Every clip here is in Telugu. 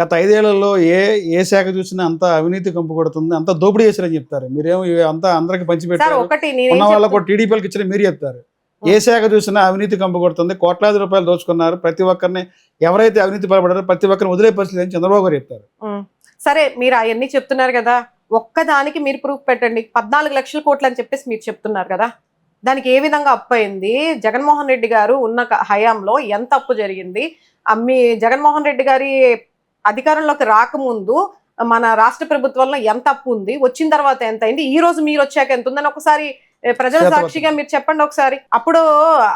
గత ఐదేళ్ళలో ఏ ఏ శాఖ చూసినా అంత అవినీతి కంపు కొడుతుంది అంత దోపిడీ చేశారని చెప్తారు. మీరేమో అంతా అందరికి పంచిపెట్టారు. ఒకటి ఉన్న నేనేం వాళ్ళకు టీడీపీలకు ఇచ్చిన మీరు చెప్తారు. ఏ శాఖ చూసినా అవినీతి కంపు కొడుతుంది కోట్లాది రూపాయలు దోచుకున్నారు ప్రతి ఒక్కరిని ఎవరైతే అవినీతి పాల్పడారో ప్రతి ఒక్కరిని వదిలే పరిస్థితి అని చంద్రబాబు గారు చెప్తారు. సరే మీరు అవన్నీ చెప్తున్నారు కదా ఒక్కదానికి మీరు ప్రూఫ్ పెట్టండి పద్నాలుగు లక్షల కోట్లు అని చెప్పేసి మీరు చెప్తున్నారు కదా దానికి ఏ విధంగా అప్పు అయింది? జగన్మోహన్ రెడ్డి గారు ఉన్న హయాంలో ఎంత అప్పు జరిగింది? మీ జగన్మోహన్ రెడ్డి గారి అధికారంలోకి రాకముందు మన రాష్ట్ర ప్రభుత్వంలో ఎంత అప్పు ఉంది వచ్చిన తర్వాత ఎంత అయింది ఈ రోజు మీరు వచ్చాక ఎంత ఉందని ఒకసారి ప్రజల. సాక్షిగా మీరు చెప్పండి ఒకసారి. అప్పుడు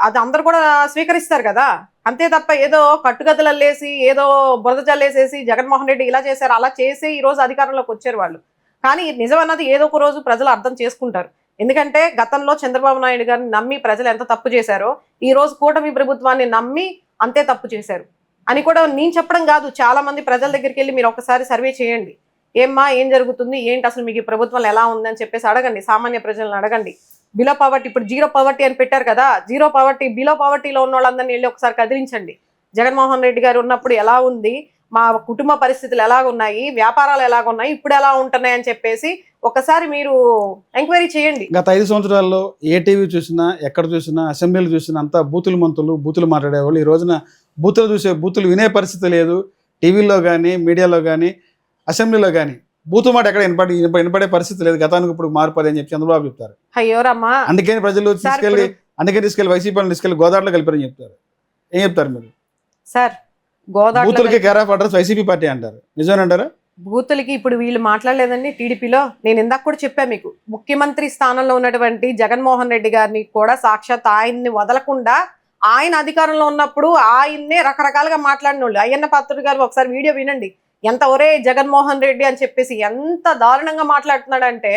అది అందరు కూడా స్వీకరిస్తారు కదా. అంతే తప్ప ఏదో కట్టుగదలు అల్లేసి ఏదో బురద జల్లేసేసి జగన్మోహన్ రెడ్డి ఇలా చేశారు అలా చేసి ఈ రోజు అధికారంలోకి వచ్చారు వాళ్ళు. కానీ నిజం అన్నది ఏదో ఒక రోజు ప్రజలు అర్థం చేసుకుంటారు. ఎందుకంటే గతంలో చంద్రబాబు నాయుడు గారిని నమ్మి ప్రజలు ఎంత తప్పు చేశారో ఈ రోజు కూటమి ప్రభుత్వాన్ని నమ్మి అంతే తప్పు చేశారు. అని కూడా నేను చెప్పడం కాదు. చాలా మంది ప్రజల దగ్గరికి వెళ్ళి మీరు ఒకసారి సర్వే చేయండి. ఏమ్మా ఏం జరుగుతుంది? ఏంటి అసలు మీకు ఈ ప్రభుత్వం ఎలా ఉందని చెప్పేసి అడగండి. సామాన్య ప్రజలను అడగండి. బిలో పవర్టీ ఇప్పుడు జీరో పవర్టీ అని పెట్టారు కదా జీరో పవర్టీ బిలో పవర్టీలో ఉన్న వాళ్ళందరినీ వెళ్ళి ఒకసారి కదిలించండి. జగన్మోహన్ రెడ్డి గారు ఉన్నప్పుడు ఎలా ఉంది? మా కుటుంబ పరిస్థితులు ఎలా ఉన్నాయి వ్యాపారాలు ఎలా ఉన్నాయి ఇప్పుడు ఎలా ఉంటున్నాయి అని చెప్పేసి ఒకసారి మీరు ఎంక్వైరీ చేయండి. గత ఐదు సంవత్సరాల్లో ఏ టీవీ చూసినా ఎక్కడ చూసినా అసెంబ్లీలు చూసినా అంతా బూతులు మంతులు బూతులు మాట్లాడేవాళ్ళు. ఈ రోజున బూతులు చూసే బూతులు వినే పరిస్థితి లేదు. టీవీలో కానీ మీడియాలో కానీ అసెంబ్లీలో కానీ బూతు మాట ఎక్కడ వినపడి వినప- వినపడే పరిస్థితి లేదు. గతానికి ఇప్పుడు మార్పది అని చెప్పి చంద్రబాబు చెప్తారు. అయ్యో రమ్మా. అందుకని ప్రజలు ఇప్పుడు- అందుకని తీసుకెళ్ళి వైసీపీ తీసుకెళ్ళి గోదావరిలో కలిపారని చెప్తారు. ఏం చెప్తారు మీరు? Sir Godavari బూతులకి care of address YCP party అంటారు. నిజమేనంటారా? బూతులకి ఇప్పుడు వీళ్ళు మాట్లాడలేదండి టీడీపీలో. నేను ఇందాక కూడా చెప్పా మీకు. ముఖ్యమంత్రి స్థానంలో ఉన్నటువంటి జగన్మోహన్ రెడ్డి గారిని కూడా సాక్షాత్ ఆయన్ని వదలకుండా ఆయన అధికారంలో ఉన్నప్పుడు ఆయన్నే రకరకాలుగా మాట్లాడిన వాళ్ళు అయ్యన్న పాత్రుడు గారు ఒకసారి వీడియో వినండి. ఎంత ఒరే జగన్మోహన్ రెడ్డి అని చెప్పేసి ఎంత దారుణంగా మాట్లాడుతున్నాడు అంటే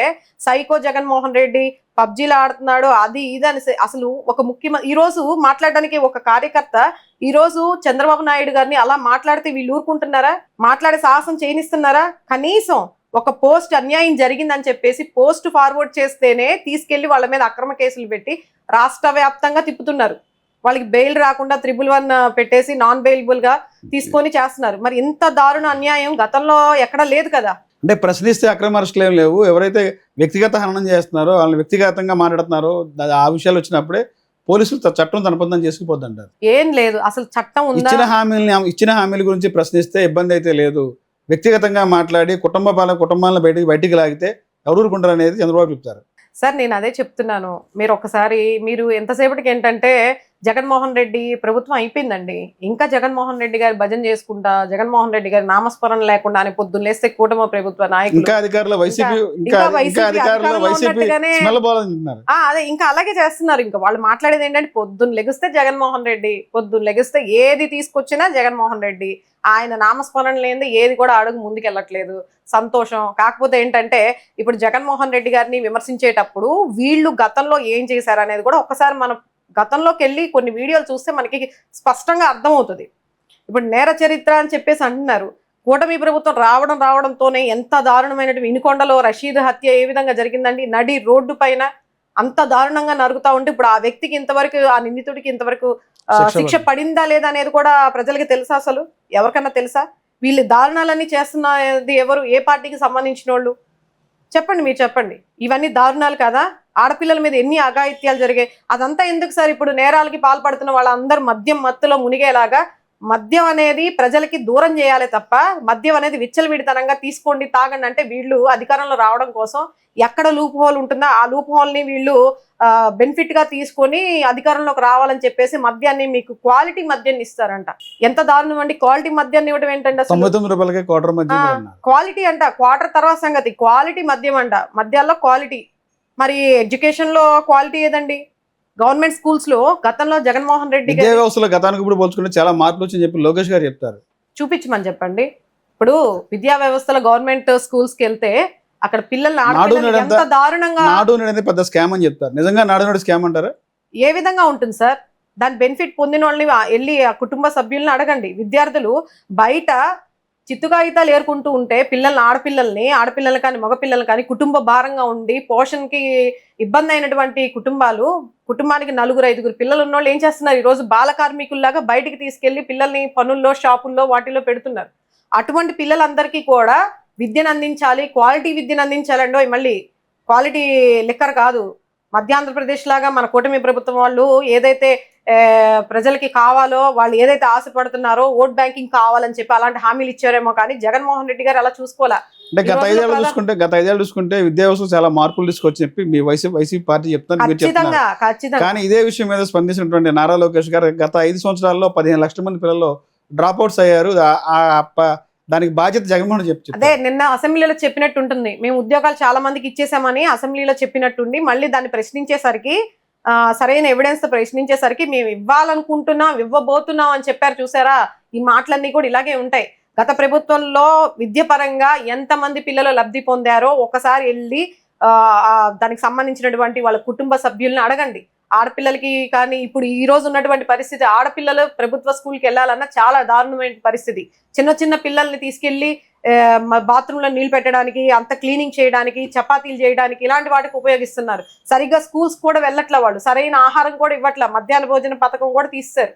సైకో జగన్మోహన్ రెడ్డి పబ్జీలు ఆడుతున్నాడు అది ఇది అని అసలు ఒక ముఖ్యమంత్రి ఈ రోజు మాట్లాడడానికి ఒక కార్యకర్త ఈరోజు చంద్రబాబు నాయుడు గారిని అలా మాట్లాడితే వీళ్ళు ఊరుకుంటున్నారా? మాట్లాడే సాహసం చేయనిస్తున్నారా? కనీసం ఒక పోస్ట్ అన్యాయం జరిగిందని చెప్పేసి పోస్ట్ ఫార్వర్డ్ చేస్తేనే తీసుకెళ్ళి వాళ్ళ మీద అక్రమ కేసులు పెట్టి రాష్ట్ర వ్యాప్తంగా తిప్పుతున్నారు. వాళ్ళకి బెయిల్ రాకుండా త్రిబుల్ వన్ పెట్టేసి నాన్ బెయిలబుల్గా తీసుకొని చేస్తున్నారు. మరి ఇంత దారుణ అన్యాయం గతంలో ఎక్కడా లేదు కదా. అంటే ప్రశ్నిస్తే అక్రమ అరెస్టులు ఏం లేవు. ఎవరైతే వ్యక్తిగత హననం చేస్తున్నారో వాళ్ళని వ్యక్తిగతంగా మాట్లాడుతున్నారో ఆ విషయాలు వచ్చినప్పుడే పోలీసులు చట్టం తనపందం చేసుకుపోద్ది అంటారు ఏం లేదు. అసలు చట్టం ఇచ్చిన హామీలని ఇచ్చిన హామీల గురించి ప్రశ్నిస్తే ఇబ్బంది అయితే లేదు. వ్యక్తిగతంగా మాట్లాడి కుటుంబ పాల కుటుంబాలను బయటికి బయటికి లాగితే ఎవరు ఊరుకుంటారు అనేది చంద్రబాబు చెప్తారు. సార్ నేను అదే చెప్తున్నాను. మీరు ఒకసారి మీరు ఎంతసేపటికి ఏంటంటే జగన్మోహన్ రెడ్డి ప్రభుత్వం అయిపోయిందండి. ఇంకా జగన్మోహన్ రెడ్డి గారి భజన చేసుకుంటా జగన్మోహన్ రెడ్డి గారి నామస్మరణ లేకుండా అని పొద్దున్న లేస్తే కూటమి ప్రభుత్వ నాయకులు. అదే ఇంకా అలాగే చేస్తున్నారు. ఇంకా వాళ్ళు మాట్లాడేది ఏంటంటే పొద్దున్న లెగిస్తే జగన్మోహన్ రెడ్డి పొద్దున్న లెగిస్తే ఏది తీసుకొచ్చినా జగన్మోహన్ రెడ్డి. ఆయన నామస్మరణ లేనిది ఏది కూడా అడుగు ముందుకెళ్ళట్లేదు. సంతోషం. కాకపోతే ఏంటంటే ఇప్పుడు జగన్మోహన్ రెడ్డి గారిని విమర్శించేటప్పుడు వీళ్ళు గతంలో ఏం చేశారు అనేది కూడా ఒకసారి మనం గతంలోకి వెళ్ళి కొన్ని వీడియోలు చూస్తే మనకి స్పష్టంగా అర్థమవుతుంది. ఇప్పుడు నేర చరిత్ర అని చెప్పేసి అంటున్నారు. కూటమి ప్రభుత్వం రావడం రావడంతోనే ఎంత దారుణమైనటువంటి వినుకొండలో రషీద్ హత్య ఏ విధంగా జరిగిందండి? నడి రోడ్డు పైన అంత దారుణంగా నరుగుతా ఉంటే ఇప్పుడు ఆ వ్యక్తికి ఇంతవరకు ఆ నిందితుడికి ఇంతవరకు శిక్ష పడిందా? లేదా అనేది కూడా ప్రజలకి తెలుసా అసలు? ఎవరికన్నా తెలుసా? వీళ్ళు దారుణాలన్నీ చేస్తున్నది ఎవరు? ఏ పార్టీకి సంబంధించిన వాళ్ళు చెప్పండి మీరు చెప్పండి. ఇవన్నీ దారుణాలు కదా? ఆడపిల్లల మీద ఎన్ని అఘాయిత్యాలు జరిగాయి? అదంతా ఎందుకు సార్ ఇప్పుడు నేరాలకి పాల్పడుతున్న వాళ్ళందరూ మద్యం మత్తులో మునిగేలాగా మద్యం అనేది ప్రజలకి దూరం చేయాలి తప్ప మద్యం అనేది విచ్చలవిడితనంగా తీసుకోండి తాగండి అంటే వీళ్ళు అధికారంలో రావడం కోసం ఎక్కడ లూప్ హోల్ ఉంటుందో ఆ లూప్ హోల్ని వీళ్ళు బెనిఫిట్గా తీసుకొని అధికారంలోకి రావాలని చెప్పేసి మద్యాన్ని మీకు క్వాలిటీ మద్యాన్ని ఇస్తారంట. ఎంత దారుణం అండి. క్వాలిటీ మద్యాన్ని ఇవ్వడం ఉన్నారు క్వాలిటీ అంట. క్వార్టర్ తర్వాత సంగతి. క్వాలిటీ మద్యం అంట. మద్యాల్లో క్వాలిటీ. మరి ఎడ్యుకేషన్లో క్వాలిటీ ఏదండి? గవర్నమెంట్ స్కూల్స్లో గతంలో జగన్మోహన్ రెడ్డి విద్యా గారు వ్యవస్థలో గతానికి ఇప్పుడు పోల్చుకుంటే చాలా మార్పులు వచ్చని చెప్పి లోకేష్ గారు చెప్తారు. చూపించమని చెప్పండి. ఇప్పుడు విద్యా వ్యవస్థలో గవర్నమెంట్ స్కూల్స్కి వెళ్తే అక్కడ పిల్లల్ని నేడు ఎంత దారుణంగా నాడు నేడు అనేది పెద్ద స్కామ్ అని చెప్తారు. నిజంగా నాడు స్కామ్ అంటారా? ఏ విధంగా ఉంటుంది సార్? దాని బెనిఫిట్ పొందిన వాళ్ళని వెళ్ళి ఆ కుటుంబ సభ్యుల్ని అడగండి. విద్యార్థులు బయట చిత్తుకాగితాలు ఏరుకుంటూ ఉంటే పిల్లల్ని ఆడపిల్లల్ని ఆడపిల్లలు కానీ మగపిల్లలు కానీ కుటుంబ భారంగా ఉండి పోషణకి ఇబ్బంది అయినటువంటి కుటుంబాలు కుటుంబానికి నలుగురు ఐదుగురు పిల్లలు ఉన్న వాళ్ళు ఏం చేస్తున్నారు? ఈ రోజు బాల కార్మికుల్లాగా బయటికి తీసుకెళ్ళి పిల్లల్ని పనుల్లో షాపుల్లో వాటిలో పెడుతున్నారు. అటువంటి పిల్లలందరికీ కూడా విద్యను అందించాలి క్వాలిటీ విద్యను అందించాలండో. మళ్ళీ క్వాలిటీ లిక్కర్ కాదు. మధ్య ఆంధ్రప్రదేశ్ లాగా మన కూటమి ప్రభుత్వం వాళ్ళు ఏదైతే ప్రజలకి కావాలో వాళ్ళు ఏదైతే ఆశపడుతున్నారో ఓట్ బ్యాంకింగ్ కావాలని చెప్పి అలాంటి హామీలు ఇచ్చారేమో కానీ జగన్మోహన్ రెడ్డి గారు అలా చూసుకోవాలా? అంటే గత ఐదేళ్ళు చూసుకుంటే గత ఐదేళ్ళు చూసుకుంటే విద్యా వ్యవస్థ చాలా మార్పులు తీసుకొచ్చి చెప్పి మీ వైసీపీ వైసీపీ పార్టీ చెప్తాను కానీ ఇదే విషయం మీద స్పందించినటువంటి నారా లోకేష్ గారు గత ఐదు సంవత్సరాల్లో పదిహేను లక్షల మంది పిల్లలు డ్రాప్ అవుట్స్ అయ్యారు. దానికి బాధ్యత జగన్మోహన్ చెప్పి అదే నిన్న అసెంబ్లీలో చెప్పినట్టు ఉంటుంది మేము ఉద్యోగాలు చాలా మందికి ఇచ్చేసామని అసెంబ్లీలో చెప్పినట్టుండి మళ్ళీ దాన్ని ప్రశ్నించేసరికి సరైన ఎవిడెన్స్తో ప్రశ్నించేసరికి మేము ఇవ్వాలనుకుంటున్నాం ఇవ్వబోతున్నాం అని చెప్పారు. చూసారా? ఈ మాటలన్నీ కూడా ఇలాగే ఉంటాయి. గత ప్రభుత్వంలో విద్యపరంగా ఎంతమంది పిల్లలు లబ్ధి పొందారో ఒకసారి వెళ్ళి దానికి సంబంధించినటువంటి వాళ్ళ కుటుంబ సభ్యుల్ని అడగండి. ఆడపిల్లలకి కానీ ఇప్పుడు ఈ రోజు ఉన్నటువంటి పరిస్థితి ఆడపిల్లలు ప్రభుత్వ స్కూల్కి వెళ్ళాలన్నా చాలా దారుణమైన పరిస్థితి. చిన్న చిన్న పిల్లల్ని తీసుకెళ్ళి బాత్రూమ్లో నీళ్ళు పెట్టడానికి అంత క్లీనింగ్ చేయడానికి చపాతీలు చేయడానికి ఇలాంటి వాటికి ఉపయోగిస్తున్నారు. సరిగ్గా స్కూల్స్ కూడా వెళ్ళట్లే వాళ్ళు. సరైన ఆహారం కూడా ఇవ్వట్లే. మధ్యాహ్న భోజన పథకం కూడా తీస్తారు.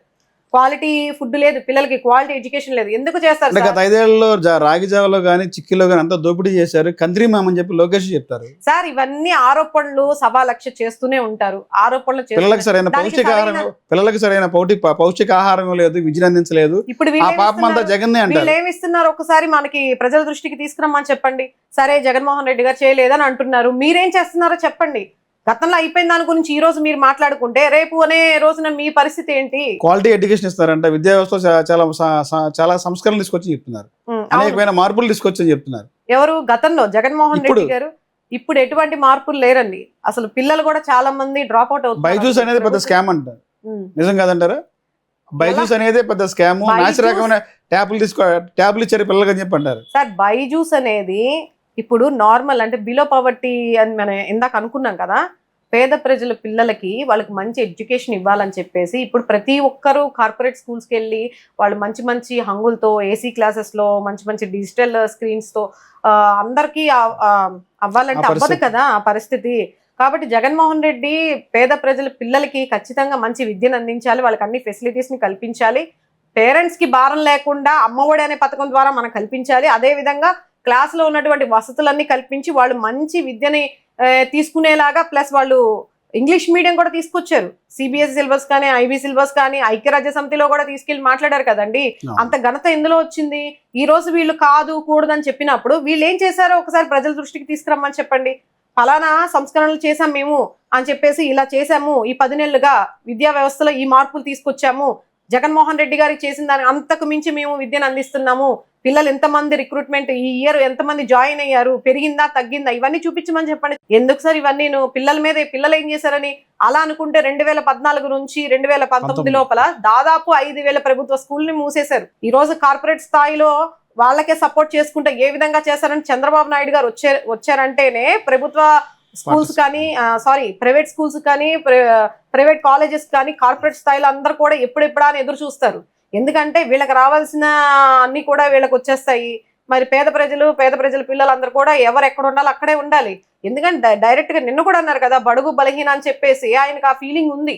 క్వాలిటీ ఫుడ్ లేదు పిల్లలకి క్వాలిటీ ఎడ్యుకేషన్ లేదు. ఎందుకు చేస్తారు? గత ఐదేళ్ళలో రాగి జావలో కానీ చిక్కిలో కానీ అంతా దోపిడీ చేశారు. కంత్రి మామని చెప్పి లోకేష్ చెప్తారు. సార్ ఇవన్నీ ఆరోపణలు సభా లక్ష్య చేస్తూనే ఉంటారు. ఆరోపణలు పిల్లలకు సరైన పౌష్టికాహారం పిల్లలకు సరైన పౌటి పౌష్టికాహారం లేదు అందించలేదు ఇప్పుడు ఆ వీళ్ళు ఏమి పాపం అంతా ఇస్తున్నారు? జగన్నే అంటారు. వీళ్ళు ఏమి ఇస్తున్నారు? ఒకసారి మనకి ప్రజల దృష్టికి తీసుకురమ్మని చెప్పండి. సరే జగన్మోహన్ రెడ్డి గారు చేయలేదని అంటున్నారు. మీరేం చేస్తున్నారో చెప్పండి. గతంలో అయిపోయిన దాని గురించి ఈ రోజు మీరు మాట్లాడుకుంటే రేపు అనే రోజున మీ పరిస్థితి ఏంటి? క్వాలిటీ ఎడ్యుకేషన్ ఇస్తారంట విద్యా వ్యవస్థ చాలా చాలా సంస్కరణలు తీసుకొచ్చి చెప్తున్నారు. అనేకమైన మార్పులు తీసుకొచ్చి చెప్తున్నారు. ఎవరు? గతంలో జగన్మోహన్. రెడ్డి గారు? ఇప్పుడు ఎటువంటి మార్పులు లేరండి. అసలు పిల్లలు కూడా చాలా మంది డ్రాప్ అవుట్ అవుతున్నారు. బైజూస్ అనేది పెద్ద స్కామ్ అంటారు. నిజం కాదంటారా? బైజూస్ అనేది పెద్ద స్కామ్. బైజూస్- నాసి రకమైన ట్యాబ్లు తీసుకో ట్యాబ్లు ఇచ్చారు పిల్లలకి అని చెప్పి అంటారు. సార్ బైజూస్ అనేది ఇప్పుడు నార్మల్ అంటే బిలో పవర్టీ అని మనం ఇందాక అనుకున్నాం కదా పేద ప్రజల పిల్లలకి వాళ్ళకి మంచి ఎడ్యుకేషన్ ఇవ్వాలని చెప్పేసి ఇప్పుడు ప్రతి ఒక్కరూ కార్పొరేట్ స్కూల్స్కి వెళ్ళి వాళ్ళు మంచి మంచి హంగులతో ఏసీ క్లాసెస్లో మంచి మంచి డిజిటల్ స్క్రీన్స్తో అందరికీ అవ్వాలంటే అవ్వదు. కదా ఆ పరిస్థితి. కాబట్టి జగన్మోహన్ రెడ్డి పేద ప్రజల పిల్లలకి ఖచ్చితంగా మంచి విద్యను అందించాలి వాళ్ళకి అన్ని ఫెసిలిటీస్ని కల్పించాలి. పేరెంట్స్కి భారం లేకుండా అమ్మఒడి అనే పథకం ద్వారా మనం కల్పించాలి. అదే విధంగా క్లాస్లో ఉన్నటువంటి వసతులన్నీ కల్పించి వాళ్ళు మంచి విద్యని తీసుకునేలాగా ప్లస్ వాళ్ళు ఇంగ్లీష్ మీడియం కూడా తీసుకొచ్చారు. సిబిఎస్ఈ సిలబస్ కానీ ఐబీ సిలబస్ కానీ ఐక్యరాజ్య సమితిలో కూడా తీసుకెళ్ళి మాట్లాడారు కదండి. అంత ఘనత ఎందులో వచ్చింది? ఈ రోజు వీళ్ళు కాదు కూడదని చెప్పినప్పుడు వీళ్ళు ఏం చేశారో ఒకసారి ప్రజల దృష్టికి తీసుకురమ్మని చెప్పండి. ఫలానా సంస్కరణలు చేశాం మేము అని చెప్పేసి ఇలా చేశాము. ఈ పది నెలలుగా విద్యా వ్యవస్థలో ఈ మార్పులు తీసుకొచ్చాము. జగన్మోహన్ రెడ్డి గారికి చేసిన దాని అంతకు మించి మేము విద్యను అందిస్తున్నాము. పిల్లలు ఎంతమంది రిక్రూట్మెంట్ ఈ ఇయర్ ఎంతమంది జాయిన్ అయ్యారు పెరిగిందా తగ్గిందా ఇవన్నీ చూపించమని చెప్పండి. ఎందుకు సార్ ఇవన్నీ నువ్వు పిల్లల మీద పిల్లలు ఏం చేశారని అలా అనుకుంటే రెండు వేల పద్నాలుగు నుంచి రెండు వేల పంతొమ్మిది. లోపల దాదాపు ఐదు వేల ప్రభుత్వ స్కూల్ని మూసేశారు. ఈ రోజు కార్పొరేట్ స్థాయిలో వాళ్ళకే సపోర్ట్ చేసుకుంటే ఏ విధంగా చేశారని చంద్రబాబు నాయుడు గారు వచ్చే వచ్చారంటేనే ప్రభుత్వ స్కూల్స్ కానీ సారీ ప్రైవేట్ స్కూల్స్ కానీ ప్రైవేట్ కాలేజెస్ కానీ కార్పొరేట్ స్థాయిలో అందరూ కూడా ఎప్పుడెప్పుడా అని ఎదురు చూస్తారు. ఎందుకంటే వీళ్ళకి రావాల్సిన అన్ని కూడా వీళ్ళకి వచ్చేస్తాయి. మరి పేద ప్రజలు పేద ప్రజల పిల్లలందరూ కూడా ఎవరు ఎక్కడ ఉండాలో అక్కడే ఉండాలి. ఎందుకంటే డైరెక్ట్గా నిన్ను కూడా అన్నారు కదా బడుగు బలహీన అని చెప్పేసి ఆయనకు ఆ ఫీలింగ్ ఉంది.